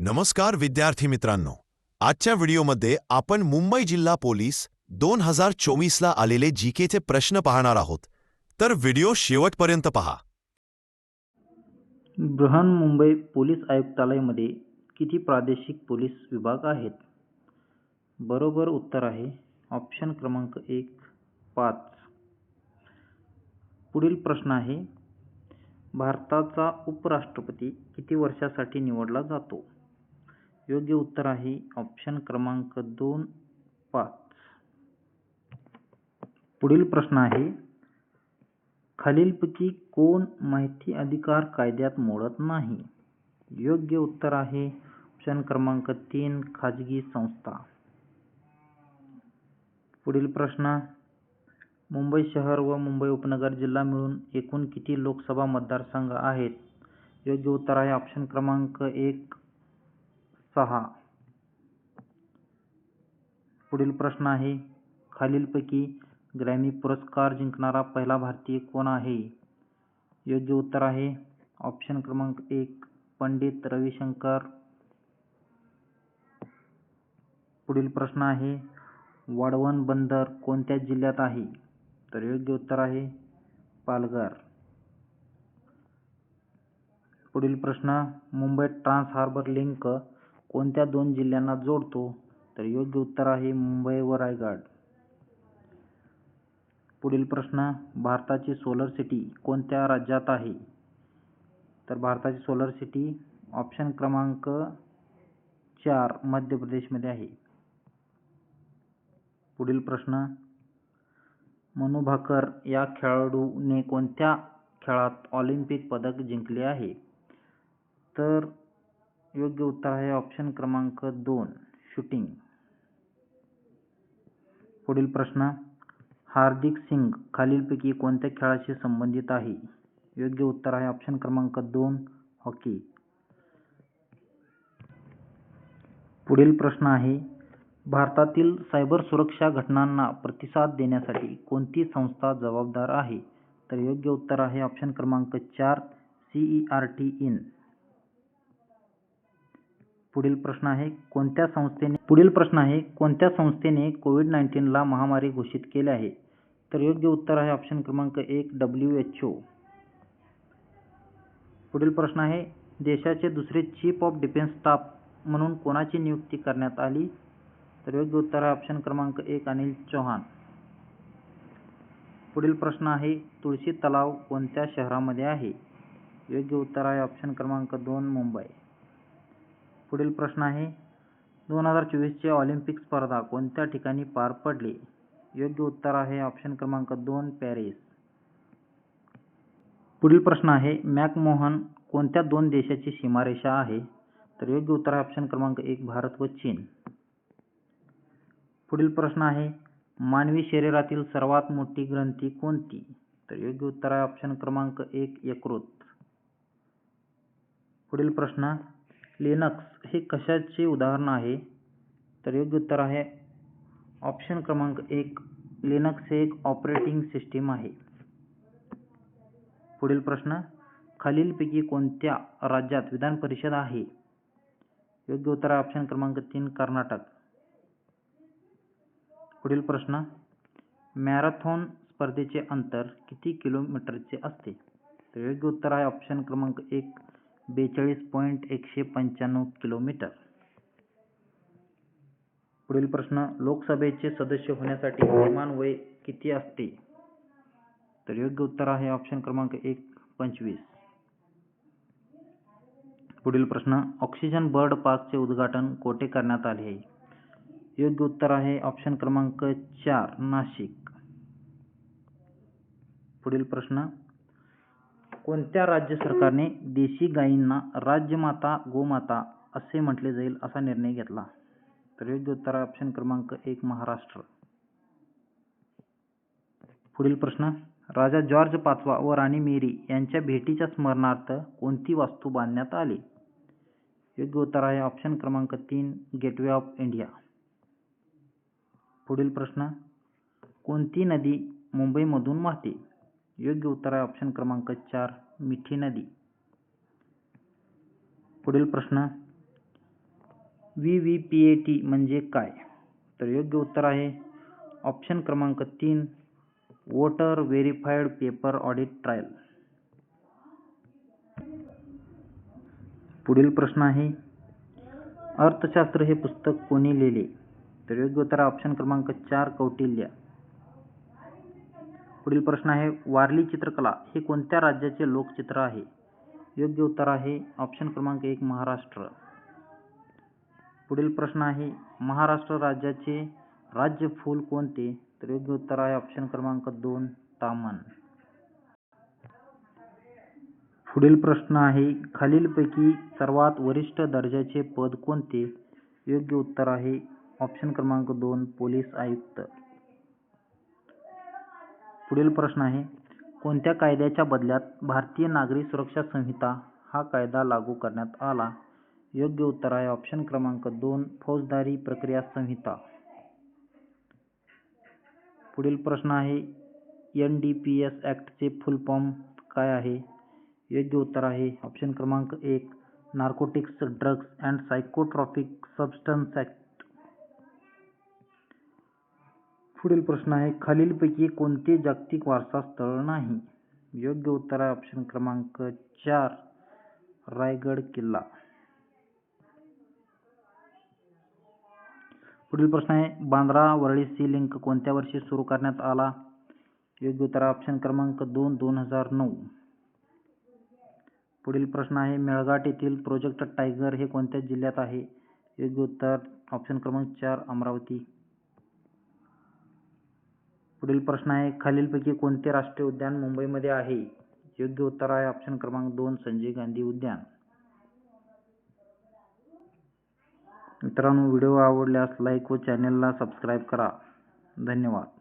नमस्कार विद्यार्थी मित्रांनो. आजच्या व्हिडिओमध्ये आपण मुंबई जिल्हा पोलीस दोन हजार चोवीसला आलेले जी केचे प्रश्न पाहणार आहोत. तर व्हिडिओ शेवटपर्यंत पहा. बृहन्मुंबई पोलीस आयुक्तालयामध्ये किती प्रादेशिक पोलीस विभाग आहेत? बरोबर उत्तर आहे ऑप्शन क्रमांक एक पाच. पुढील प्रश्न आहे भारताचा उपराष्ट्रपती किती वर्षासाठी निवडला जातो? योग्य उत्तर आहे. ऑप्शन क्रमांक दोन पाच. पुढील प्रश्न आहे. खालीलपैकी कोण माहिती अधिकार कायद्यात मोडत नाही? योग्य उत्तर आहे. ऑप्शन क्रमांक तीन खाजगी संस्था. पुढील प्रश्न. मुंबई शहर व मुंबई उपनगर जिल्हा मिळून एकूण किती लोकसभा मतदारसंघ आहेत? योग्य उत्तर आहे. ऑप्शन क्रमांक एक सहा. पुढील प्रश्न आहे खालीलपैकी ग्रॅमी पुरस्कार जिंकणारा पहिला भारतीय कोण आहे? योग्य उत्तर आहे ऑप्शन क्रमांक एक पंडित रविशंकर. पुढील प्रश्न आहे वाढवण बंदर कोणत्या जिल्ह्यात आहे? तर योग्य उत्तर आहे पालघर. पुढील प्रश्न मुंबई ट्रान्स हार्बर लिंक कोणत्या दोन जिल्ह्यांना जोडतो? तर योग्य उत्तर आहे मुंबई व रायगड. पुढील प्रश्न भारताची सोलर सिटी कोणत्या राज्यात आहे? तर भारताची सोलर सिटी ऑप्शन क्रमांक चार मध्य प्रदेशमध्ये आहे. पुढील प्रश्न मनू भाकर या खेळाडूने कोणत्या खेळात ऑलिम्पिक पदक जिंकले आहे? तर योग्य उत्तर आहे ऑप्शन क्रमांक दोन शूटिंग पुढील प्रश्न हार्दिक सिंग खालीलपैकी कोणत्या खेळाशी संबंधित आहे? योग्य उत्तर आहे ऑप्शन क्रमांक दोन हॉकी पुढील प्रश्न आहे भारतातील सायबर सुरक्षा घटनांना प्रतिसाद देण्यासाठी कोणती संस्था जबाबदार आहे? तर योग्य उत्तर आहे ऑप्शन क्रमांक चार C E R T In पुढील प्रश्न आहे कोणत्या संस्थेने पुढील प्रश्न आहे कोणत्या संस्थेने कोविड नाईन्टीनला महामारी घोषित केले आहे? तर योग्य उत्तर आहे ऑप्शन क्रमांक एक डब्ल्यू एच ओ पुढील प्रश्न आहे देशाचे दुसरे चीफ ऑफ डिफेन्स स्टाफ म्हणून कोणाची नियुक्ती करण्यात आली? तर योग्य उत्तर आहे ऑप्शन क्रमांक एक अनिल चौहान. पुढील प्रश्न आहे तुळशी तलाव कोणत्या शहरामध्ये आहे? योग्य उत्तर आहे ऑप्शन क्रमांक दोन मुंबई. पुढील प्रश्न आहे. दोन हजार चोवीसची ऑलिम्पिक स्पर्धा कोणत्या ठिकाणी पार पडली? योग्य उत्तर आहे ऑप्शन क्रमांक दोन पॅरिस. पुढील प्रश्न आहे मॅकमोहन कोणत्या दोन देशाची सीमारेषा आहे? तर योग्य उत्तर आहे ऑप्शन क्रमांक एक भारत व चीन. पुढील प्रश्न आहे मानवी शरीरातील सर्वात मोठी ग्रंथी कोणती? तर योग्य उत्तर आहे ऑप्शन क्रमांक एक यकृत. पुढील प्रश्न लिनक्स हे कशाचे उदाहरण आहे? तर योग्य उत्तर आहे. ऑप्शन क्रमांक एक लिनक्स हे एक ऑपरेटिंग सिस्टीम आहे. पुढील प्रश्न खालीलपैकी कोणत्या राज्यात विधान परिषद आहे? योग्य उत्तर आहे ऑप्शन क्रमांक तीन कर्नाटक. पुढील प्रश्न मॅरेथॉन स्पर्धेचे अंतर किती किलोमीटरचे असते? तर योग्य उत्तर आहे ऑप्शन क्रमांक एक बेचाळीस पॉईंट एकशे पंच्याण्णव किलोमीटर. पुढील प्रश्न लोकसभेचे सदस्य होण्यासाठी किमान वय किती असते? तर योग्य उत्तर आहे ऑप्शन क्रमांक एक पंचवीस. पुढील प्रश्न ऑक्सिजन बर्ड पार्कचे उद्घाटन कोठे करण्यात आले आहे? योग्य उत्तर आहे ऑप्शन क्रमांक चार नाशिक. पुढील प्रश्न कोणत्या राज्य सरकारने देशी गायींना राजमाता गोमाता असे म्हटले जाईल असा निर्णय घेतला? तर योग्य उत्तर आहे ऑप्शन क्रमांक एक महाराष्ट्र. पुढील प्रश्न. राजा जॉर्ज पाचवा व राणी मेरी यांच्या भेटीच्या स्मरणार्थ कोणती वास्तू बांधण्यात आली? योग्य उत्तर आहे ऑप्शन क्रमांक तीन गेटवे ऑफ इंडिया पुढील प्रश्न. कोणती नदी मुंबईमधून वाहते? योग्य उत्तर आहे ऑप्शन क्रमांक चार मिठी नदी. पुढील प्रश्न V V P A T म्हणजे काय? तर योग्य उत्तर आहे ऑप्शन क्रमांक तीन voter verified paper audit trail पुढील प्रश्न आहे अर्थशास्त्र हे पुस्तक कोणी लिहिले? तर योग्य उत्तर ऑप्शन क्रमांक चार कौटिल्य. पुढील प्रश्न आहे वारली चित्रकला हे कोणत्या राज्याचे लोकचित्र आहे? योग्य उत्तर आहे ऑप्शन क्रमांक एक महाराष्ट्र. पुढील प्रश्न आहे महाराष्ट्र राज्याचे राज्य फूल कोणते? तर योग्य उत्तर आहे ऑप्शन क्रमांक दोन तामन पुढील प्रश्न आहे खालीलपैकी सर्वात वरिष्ठ दर्जाचे पद कोणते? योग्य उत्तर आहे ऑप्शन क्रमांक दोन पोलीस आयुक्त. पुढील प्रश्न आहे कोणत्या कायद्याच्या बदल्यात भारतीय नागरी सुरक्षा संहिता हा कायदा लागू करण्यात आला? योग्य उत्तर आहे ऑप्शन क्रमांक दोन फौजदारी प्रक्रिया संहिता. पुढील प्रश्न आहे एन डी पी एस ॲक्टचे फुल फॉर्म काय आहे? योग्य उत्तर आहे ऑप्शन क्रमांक एक narcotics drugs and psychotropic substance act पुढील प्रश्न आहे खालीलपैकी कोणते जागतिक वारसा स्थळ नाही? योग्य उत्तर आहे ऑप्शन क्रमांक चार रायगड किल्ला. पुढील प्रश्न आहे बांद्रा वरळी सी लिंक कोणत्या वर्षी सुरू करण्यात आला? योग्य उत्तर ऑप्शन क्रमांक दोन दोन हजार नऊ. पुढील प्रश्न आहे मेळघाट येथील प्रोजेक्ट टायगर हे कोणत्या जिल्ह्यात आहे? योग्य उत्तर ऑप्शन क्रमांक चार अमरावती. पुढील प्रश्न आहे खालीलपैकी कोणते राष्ट्रीय उद्यान मुंबईमध्ये आहे? योग्य उत्तर आहे ऑप्शन क्रमांक दोन संजय गांधी उद्यान. मित्रांनो व्हिडिओ आवडल्यास लाईक व चॅनेलला सबस्क्राईब करा. धन्यवाद.